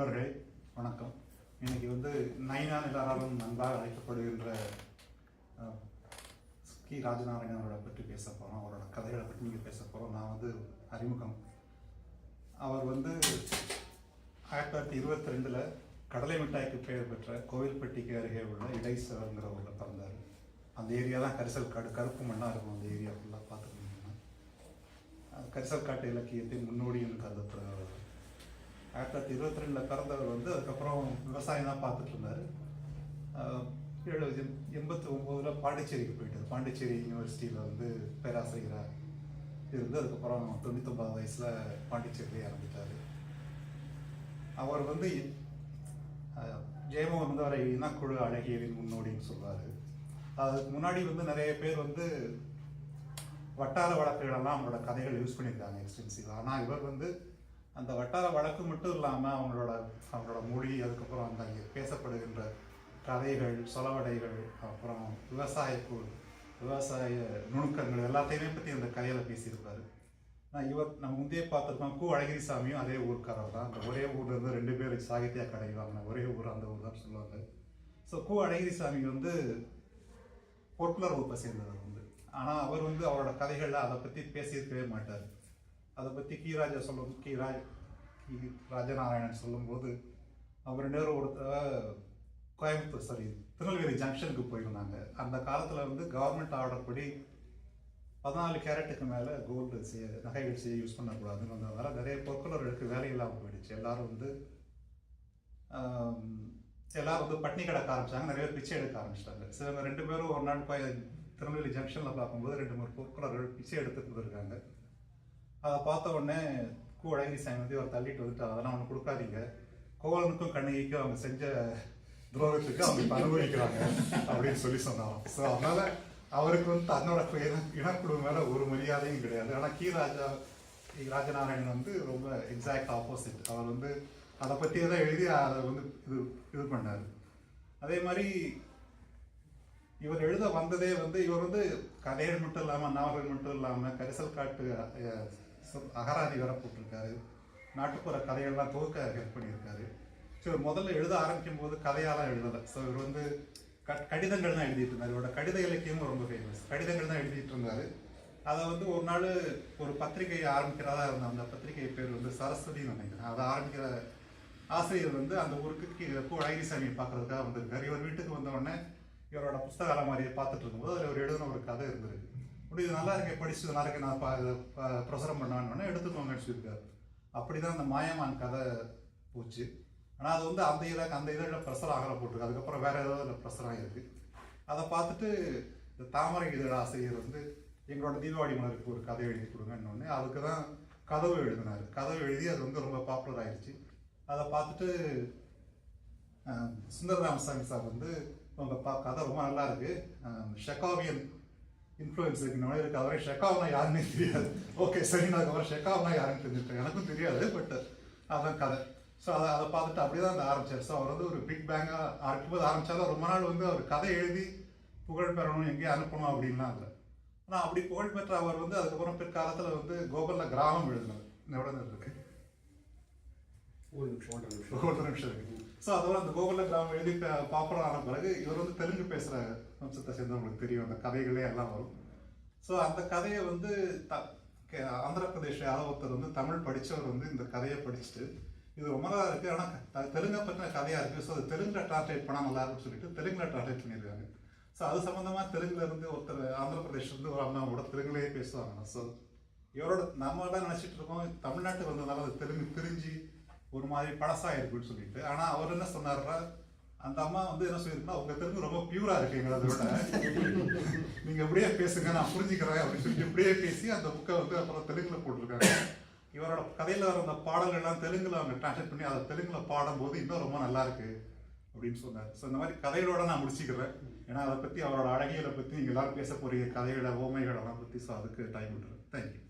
நண்பர்களே வணக்கம். இன்னைக்கு வந்து நைனா எல்லாராலும் நண்பாக அழைக்கப்படுகின்ற கி ராஜநாராயணன் அவரை பற்றி பேச போகிறோம் அவரோட கதைகளை பற்றி நீங்கள் பேச போகிறோம் நான் வந்து அறிமுகம். அவர் வந்து ஆயிரத்தி தொள்ளாயிரத்தி இருபத்தி ரெண்டில் கடலை மிட்டாய்க்கு பெயர் பெற்ற கோவில்பட்டிக்கு அருகே உள்ள இடைசவர்ங்கிற ஊரில் பிறந்தார். அந்த ஏரியா தான் கரிசல் காடு. கருப்பு மண்ணாக இருக்கும் அந்த ஏரியா ஃபுல்லாக பார்த்துருந்தீங்கன்னா கரிசல் காட்டு இலக்கியத்தின் முன்னோடின்னு கருதப்படுறவர் ஆயிரத்தி தொள்ளாயிரத்தி இருபத்தி ரெண்டில் பிறந்தவர் வந்து அதுக்கப்புறம் விவசாயம் தான் பார்த்துட்டு இருந்தார். எழுபது எண்பத்தி ஒம்போதில் பாண்டிச்சேரிக்கு போயிட்டார். பாண்டிச்சேரி யூனிவர்சிட்டியில் வந்து பேராசிரியராக இருந்து அதுக்கப்புறம் தொண்ணூத்தொம்பது வயசில் பாண்டிச்சேரியிலே இறந்துட்டார். அவர் வந்து ஜெயமோ ஜெயமோகன் வந்து அவரை இனக்குழு அழகியலின் முன்னோடின்னு சொல்வார் அதுக்கு முன்னாடி வந்து நிறைய பேர் வந்து வட்டார வழக்குகளெல்லாம் அவங்களோட கதைகள் யூஸ் பண்ணியிருக்காங்க எக்ஸ்டென்சிவாக ஆனால் இவர் வந்து அந்த வட்டார வழக்கு மட்டும் இல்லாமல் அவங்களோட அவங்களோட மொழி அதுக்கப்புறம் அந்த இங்கே பேசப்படுகின்ற கதைகள் சொலவடைகள் அப்புறம் விவசாய விவசாய நுணுக்கங்கள் எல்லாத்தையுமே பற்றி அந்த கதையில் பேசியிருப்பாரு. நான் இவர் நம்ம முந்தைய பார்த்துருக்கோம் கு அழகிரிசாமியும் அதே ஊர்க்காரர் தான். அந்த ஒரே ஊர்ல இருந்து ரெண்டு பேர் சாகித்யா கடை வாங்கின ஒரே ஊர் அந்த ஊர் தான் சொல்லுவாங்க. ஸோ கு அழகிரிசாமி வந்து பொற்குலர் வகுப்பை சேர்ந்தவர் வந்து. ஆனால் அவர் வந்து அவரோட கதைகளில் அதை பற்றி பேசியிருக்கவே மாட்டார். அதை பற்றி கீராஜா சொல்லும் கி ராஜ் கி ராஜநாராயணன் சொல்லும்போது அவர் நேரம் பேரும் கோயம்புத்தூர் சாரி திருநெல்வேலி ஜங்ஷனுக்கு போயிருந்தாங்க. அந்த காலத்தில் வந்து கவர்மெண்ட் ஆர்டர் படி பதினாலு கேரட்டுக்கு மேலே கோல்டு செய்ய நகைகள் செய்ய யூஸ் பண்ணக்கூடாதுன்னு வந்ததால் நிறைய பொற்கொள்ளர்களுக்கு வேலை இல்லாமல் போயிடுச்சு. எல்லாரும் வந்து எல்லோரும் எல்லாரும் வந்து பட்னி கிடக்க ஆரம்பிச்சாங்க. நிறைய பேர் பிச்சை எடுக்க ஆரம்பிச்சிட்டாங்க. சில ரெண்டு பேரும் ஒரு நாள் போய் திருநெல்வேலி ஜங்ஷனில் பார்க்கும்போது ரெண்டு மூணு பொற்கொள்ளர்கள் பிச்சை எடுத்துட்டு இருக்காங்க அதை பார்த்த உடனே கூ அழகிரிசாமி வந்து அவர் தள்ளிட்டு வந்துட்டு அதெல்லாம் அவனுக்கு கொடுக்காதீங்க. கோவலனுக்கும் கண்ணகிக்கும் அவங்க செஞ்ச துரோகத்துக்கு அவங்க அனுபவிக்கிறாங்க அப்படின்னு சொல்லி சொன்னாங்க ஸோ அதனால அவருக்கு வந்து தன்னோட இனக்குழு மேல ஒரு மரியாதையும் கிடையாது. ஆனால் கி. ராஜா ராஜநாராயணன் வந்து ரொம்ப எக்ஸாக்ட் ஆப்போசிட் அவர் வந்து அதை பற்றியே தான் எழுதி அதை வந்து இது இது பண்ணார். அதே மாதிரி இவர் எழுத வந்ததே வந்து இவர் வந்து கதைகள் மட்டும் இல்லாமல் நாவல்கள் மட்டும் இல்லாமல் கரிசல் காட்டு அகராதி வேற போட்டிருக்காரு. நாட்டுப்புற கதைகள்லாம் தொகுக்க ஹெல்ப் பண்ணியிருக்காரு. ஸோ முதல்ல எழுத ஆரம்பிக்கும் போது கதையாலாம் எழுதலை. ஸோ இவர் வந்து க கடிதங்கள் தான் எழுதிட்டு இருந்தார். இவரோட கடித இலக்கியமும் ரொம்ப ஃபேமஸ் கடிதங்கள் தான் எழுதிட்டு இருந்தார். அதை வந்து ஒரு நாள் ஒரு பத்திரிகையை ஆரம்பிக்கிறதா இருந்த அந்த பத்திரிகை பேர் வந்து சரஸ்வதினு நினைக்கிறேன் அதை ஆரம்பிக்கிற ஆசிரியர் வந்து அந்த ஊருக்கு கீ- அழகிரிசாமியை பார்க்கறதுக்காக வந்திருக்காரு. இவர் வீட்டுக்கு வந்த உடனே இவரோட புஸ்தக அலமாரியை பார்த்துட்டு இருக்கும்போது அதில் ஒரு எழுதின ஒரு கதை இருந்திருக்கு. இப்படி இது நல்லா இருக்கே படிச்சு நல்லா இருக்கு நான் ப- பிரசுரம் பண்ணான்னு எடுத்துக்கோங்கன்னு சொல்லியிருக்காரு அப்படிதான் அந்த மாயமான் கதை போச்சு. ஆனால் அது வந்து அந்த இதில் அந்த இதழில் பிரசரம் ஆகிற போட்டிருக்கு. அதுக்கப்புறம் வேற ஏதாவது அதில் பிரசரம் ஆகிருக்கு அதை பார்த்துட்டு இந்த தாமரை இதழ் ஆசிரியர் வந்து எங்களோட தீபாவளி மலருக்கு ஒரு கதை எழுதி கொடுங்கன்னு உடனே அதுக்கு தான் கதவு எழுதினார். கதவு எழுதி அது வந்து ரொம்ப பாப்புலர் ஆயிடுச்சு அதை பார்த்துட்டு சுந்தர ராமசாமி சார் வந்து உங்கள் பா கதை ரொம்ப நல்லா இருக்கு. ஷெகாவியன் இன்ஃப்ளூயன்ஸ் இருக்கு நோய் இருக்கு அவரே ஷெகாவ்னா யாருன்னே தெரியாது. ஓகே சரி நான் அதுக்கப்புறம் ஷெகாவ்னா யாருன்னு தெரிஞ்சுட்டேன் எனக்கும் தெரியாது பட் அதான் கதை. ஸோ அதை அதை பார்த்துட்டு அப்படியே தான் அந்த ஆரம்பிச்சார். ஸோ அவர் வந்து ஒரு பிக் பேங்காக ஆரம்பிக்கும்போது ஆரம்பிச்சாலும் ரொம்ப நாள் வந்து அவர் கதை எழுதி புகழ் பெறணும் எங்கேயும் அனுப்பணும் அப்படின்லாம் இல்லை. ஆனால் அப்படி புகழ் பெற்ற அவர் வந்து அதுக்கப்புறம் பிற்காலத்தில் வந்து கோகுல்ல கிராமம் எழுதினார் எவ்வளோ இருக்கு ஒரு நிமிஷம் ஒன்றரை நிமிஷம். ஒரு நிமிஷம் இருக்கு ஸோ அதோட அந்த கோகுல கிராமம் எழுதி பாப்புலர் ஆன பிறகு இவர் வந்து தெலுங்கு பேசுகிற வம்சத்தை சேர்ந்தவங்களுக்கு தெரியும் அந்த கதைகளே எல்லாம் வரும். ஸோ அந்த கதையை வந்து த கே- ஆந்திர பிரதேஷ் யாரோ ஒருத்தர் வந்து தமிழ் படித்தவர் வந்து இந்த கதையை படிச்சுட்டு இது ரொம்ப நல்லா இருக்குது ஆனால் தெலுங்கை பற்றின கதையாக இருக்குது ஸோ அது தெலுங்கில் டிரான்ஸ்லேட் பண்ணால் நல்லா இருக்கும்னு சொல்லிட்டு தெலுங்கில் டிரான்ஸ்லேட் பண்ணியிருக்காங்க. ஸோ அது சம்மந்தமாக தெலுங்குல இருந்து ஒருத்தர் ஆந்திர பிரதேஷ்லேருந்து ஒரு அண்ணா கூட தெலுங்குலேயே பேசுவாங்க. ஸோ இவரோட நம்ம தான் நினச்சிட்டு இருக்கோம் தமிழ்நாட்டுக்கு வந்ததுனால அது தெலுங்கு பிரிஞ்சு ஒரு மாதிரி பழசாக இருக்குன்னு சொல்லிட்டு. ஆனால் அவர் என்ன சொன்னார்னா அந்த அம்மா வந்து என்ன சொல்லியிருக்கா உங்க தெலுங்கு ரொம்ப பியூரா இருக்கீங்க அதை விட நீங்க இப்படியே பேசுங்க நான் புரிஞ்சுக்கிறேன் அப்படின்னு சொல்லி இப்படியே பேசி அந்த புக்கை வந்து அப்புறம் தெலுங்குல போட்டிருக்காங்க. இவரோட கதையில வர அந்த பாடல்கள்லாம் தெலுங்குல அவங்க டிரான்ஸ்லேட் பண்ணி அதை தெலுங்குல பாடும்போது இன்னும் ரொம்ப நல்லா இருக்கு அப்படின்னு சொன்னார். ஸோ இந்த மாதிரி கதைகளோட நான் முடிச்சுக்கிறேன். ஏன்னா அதை பத்தி அவரோட அழகியலை பத்தி நீங்க எல்லாரும் பேச போறீங்க கதைகளை ஓமைகளெல்லாம் பத்தி ஸோ அதுக்கு டைம் விட்டுறேன் தேங்க்யூ